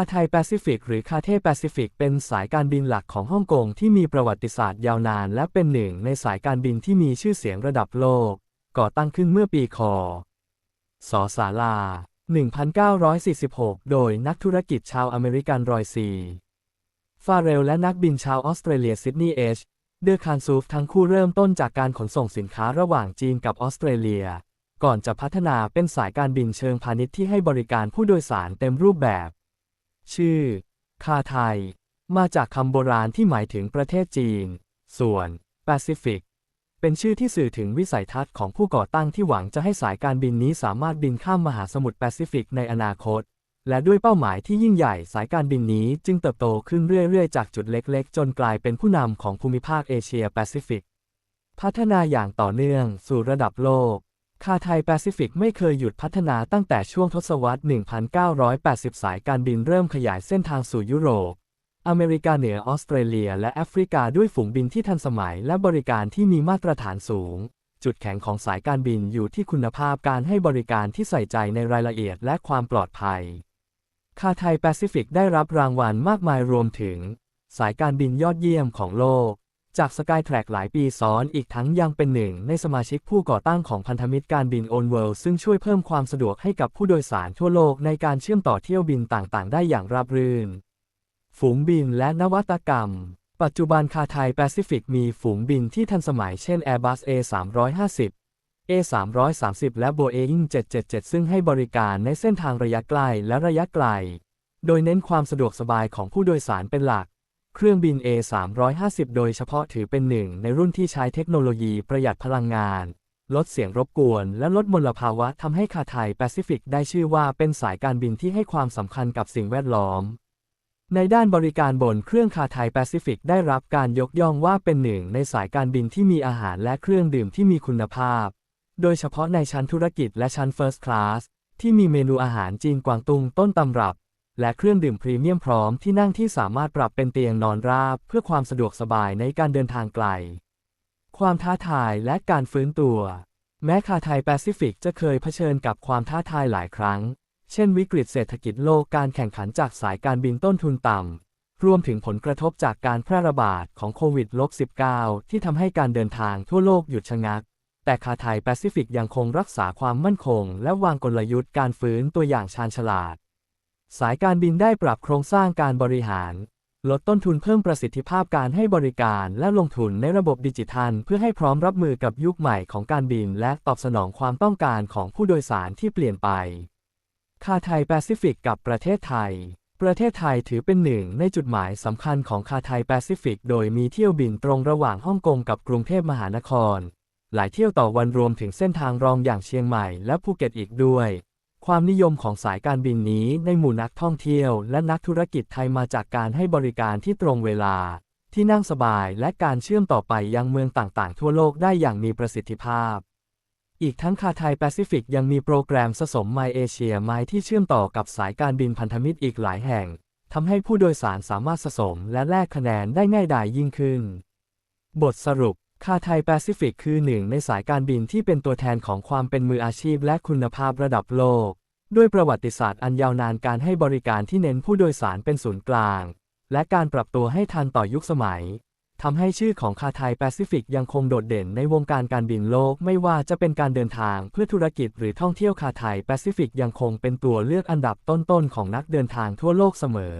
าไทยแปซิฟิกหรือคาเทแปซิฟิกเป็นสายการบินหลักของฮ่องกงที่มีประวัติศาสตร์ยาวนาน และเป็นหนึ่งในสายการบินที่มีชื่อเสียงระดับโลก ก่อตั้งขึ้นเมื่อปีคศศาลา 1946 โดยนักธุรกิจชาวอเมริกันรอยซีฟาเรลและนักบินชาวออสเตรเลียซิดนีย์เอชเดอคานซูฟทั้งคู่เริ่มต้นจากการขนส่งสินค้าระหว่างจีนกับออสเตรเลีย ก่อนจะพัฒนาเป็นสายการบินเชิงพาณิชย์ที่ให้บริการผู้โดยสารเต็มรูปแบบ ชื่อ คาไทย มาจากคำโบราณที่หมายถึงประเทศจีน ส่วน Pacific เป็นชื่อที่สื่อถึงวิสัยทัศน์ของผู้ก่อตั้งที่หวังจะให้สายการบินนี้สามารถบินข้ามมหาสมุทรแปซิฟิกในอนาคต และด้วยเป้าหมายที่ยิ่งใหญ่สายการบินนี้จึงเติบโตขึ้นเรื่อยๆ จากจุดเล็กๆ จนกลายเป็นผู้นำของภูมิภาคเอเชียแปซิฟิก พัฒนาอย่างต่อเนื่องสู่ระดับโลก คาไทยแปซิฟิกไม่เคยหยุดพัฒนาตั้งแต่ช่วงทศวรรษ 1980 สายการบินเริ่มขยายเส้นทางสู่ยุโรป อเมริกาเหนือออสเตรเลีย และแอฟริกาด้วยฝูงบินที่ทันสมัยและบริการที่มีมาตรฐานสูง จุดแข็งของสายการบินอยู่ที่คุณภาพการให้บริการที่ใส่ใจในรายละเอียดและความปลอดภัย คาไทยแปซิฟิกได้รับรางวัลมากมายรวมถึง สายการบินยอดเยี่ยมของโลก จากสกายแทร็กหลายปีซ้อนอีกทั้งยังเป็นหนึ่งในสมาชิกผู้ก่อตั้งของพันธมิตรการบินโอนเวิลซึ่งช่วยเพิ่มความสะดวกให้กับผู้โดยสารทั่วโลกในการเชื่อมต่อเที่ยวบินต่างๆ ได้อย่างราบรื่น ฝูงบินและนวัตกรรม ปัจจุบันคาไทยแปซิฟิกมีฝูงบินที่ทันสมัยเช่น Airbus A350 A330 และ Boeing 777 ซึ่งให้บริการในเส้นทางระยะใกล้และระยะไกล โดยเน้นความสะดวกสบายของผู้โดยสารเป็นหลัก เครื่องบิน A350 โดยเฉพาะถือเป็นหนึ่งในรุ่นที่ใช้เทคโนโลยีประหยัดพลังงาน ลดเสียงรบกวน และลดมลภาวะทำให้คาไทยแปซิฟิกได้ชื่อว่าเป็นสายการบินที่ให้ความสำคัญกับสิ่งแวดล้อม ในด้านบริการบนเครื่องคาไทยแปซิฟิกได้รับการยกย่องว่าเป็นหนึ่งในสายการบินที่มีอาหารและเครื่องดื่มที่มีคุณภาพ โดยเฉพาะในชั้นธุรกิจและชั้น First Class ที่มีเมนูอาหารจีนกวางตุงต้นตำรับ และเครื่องดื่มพรีเมียมพร้อมที่นั่งที่สามารถปรับเป็นเตียงนอนราบ เพื่อความสะดวกสบายในการเดินทางไกล ความท้าทายและการฟื้นตัว แม้คาไทยแปซิฟิกจะเคยเผชิญกับความท้าทายหลายครั้ง เช่นวิกฤตเศรษฐกิจโลกการแข่งขันจากสายการบินต้นทุนต่ำ รวมถึงผลกระทบจากการแพร่ระบาดของโควิด -19 ที่ทำให้การเดินทางทั่วโลกหยุดชะงัก แต่คาไทยแปซิฟิกยังคงรักษาความมั่นคง และวางกลยุทธ์การฟื้นตัวอย่างชาญฉลาด สายการบินได้ปรับโครงสร้างการบริหาร ลดต้นทุนเพิ่มประสิทธิภาพการให้บริการและลงทุนในระบบดิจิทัล เพื่อให้พร้อมรับมือกับยุคใหม่ของการบิน และตอบสนองความต้องการของผู้โดยสารที่เปลี่ยนไป คาไทยแปซิฟิกกับประเทศไทย ประเทศไทยถือเป็นหนึ่งในจุดหมายสำคัญของคาไทยแปซิฟิก โดยมีเที่ยวบินตรงระหว่างฮ่องกงกับกรุงเทพมหานคร หลายเที่ยวต่อวันรวมถึงเส้นทางรองอย่างเชียงใหม่และภูเก็ตอีกด้วย ความนิยมของสายการบินนี้ในหมู่นักท่องเที่ยวและนักธุรกิจไทยมาจากการให้บริการที่ตรงเวลา ที่นั่งสบายและการเชื่อมต่อไปยังเมืองต่างๆ ทั่วโลกได้อย่างมีประสิทธิภาพ อีกทั้งคาไทยแปซิฟิกยังมีโปรแกรมสสมไมเอเชียไมที่เชื่อมต่อกับสายการบินพันธมิตรอีกหลายแห่งทำให้ผู้โดยสารสามารถสะสมและแลกคะแนนได้ง่ายดายยิ่งขึ้น บทสรุป คาไทยแปซิฟิกคือหนึ่งในสายการบินที่เป็นตัวแทนของความเป็นมืออาชีพและคุณภาพระดับโลก ด้วยประวัติศาสตร์อันยาวนานการให้บริการที่เน้นผู้โดยสารเป็นศูนย์กลาง และการปรับตัวให้ทันต่อยุคสมัยทำให้ชื่อของคาไทยแปซิฟิกยังคงโดดเด่นในวงการการบินโลกไม่ว่าจะเป็นการเดินทางเพื่อธุรกิจหรือท่องเที่ยวคาไทยแปซิฟิกยังคงเป็นตัวเลือกอันดับต้นๆของนักเดินทางทั่วโลกเสมอ